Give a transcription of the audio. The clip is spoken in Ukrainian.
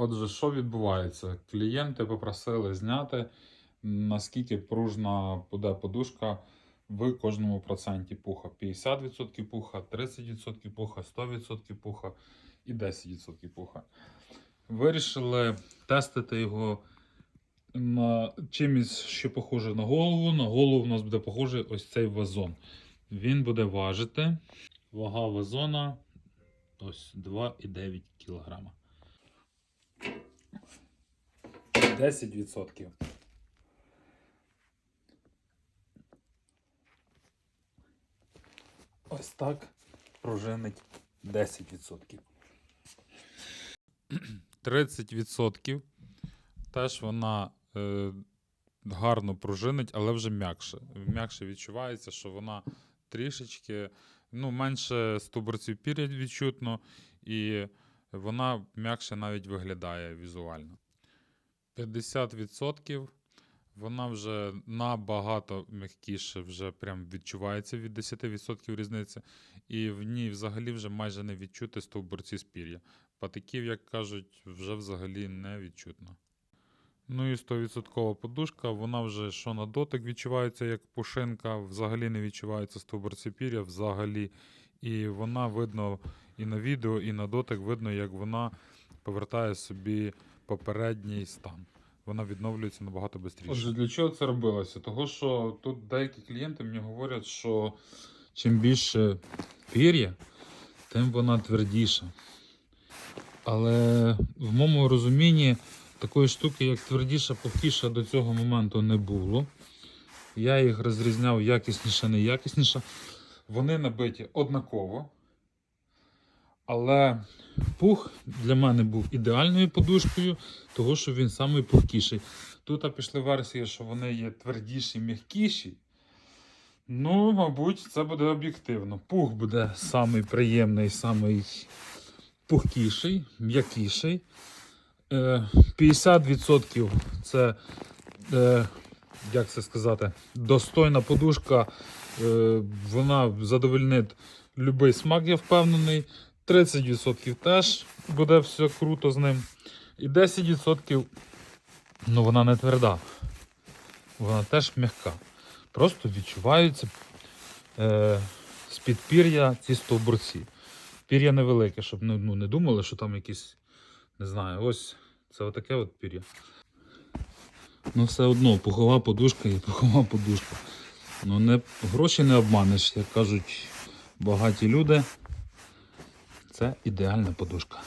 Отже, що відбувається? Клієнти попросили зняти, наскільки пружна буде подушка в кожному проценті пуха. 50% пуха, 30% пуха, 100% пуха і 10% пуха. Вирішили тестити його на чимось, що похоже на голову. На голову у нас буде похожий ось цей вазон. Він буде важити. Вага вазона ось 2,9 кг. 10%. Ось так пружинить 10%. 30% теж вона е, гарно пружинить, але вже м'якше. М'якше відчувається, що вона трішечки ну, менше стовбурців пір'я відчутно, і вона м'якше навіть виглядає візуально. 50% вона вже набагато м'якіше, вже прям відчувається від 10% різниці, і в ній взагалі вже майже не відчути стовбурці з пір'я. Патиків, як кажуть, вже взагалі не відчутно. Ну і 100% подушка, вона вже що на дотик відчувається як пушинка, взагалі не відчувається стовбурці пір'я, взагалі. І вона видно і на відео, і на дотик видно, як вона повертає собі попередній стан. Вона відновлюється набагато швидше. Отже, для чого це робилося? Того, що тут деякі клієнти мені говорять, що чим більше пір'я, тим вона твердіша. Але в моєму розумінні такої штуки, як твердіша, пухкіша до цього моменту не було. Я їх розрізняв якісніше, неякісніше. Вони набиті однаково. Але пух для мене був ідеальною подушкою, того що він самий пухкіший. Тут пішли версії, що вони є твердіші, м'якіші. Ну, мабуть, це буде об'єктивно. Пух буде самий приємний, самий пухкіший, м'якіший. Е, 50% це, е, як це сказати, достойна подушка. Е, вона задовольнить будь-який смак, я впевнений. 30% теж буде все круто з ним. І 10% ну вона не тверда. Вона теж м'яка. Просто відчуваються е, з-під пір'я ці стовбурці. Пір'я невелике, щоб ну, ну, не думали, що там якісь, не знаю, ось це отаке от пір'я. Ну, все одно, пухова подушка і пухова подушка. Ну, не, гроші не обманеш, як кажуть багаті люди. Це ідеальна подушка.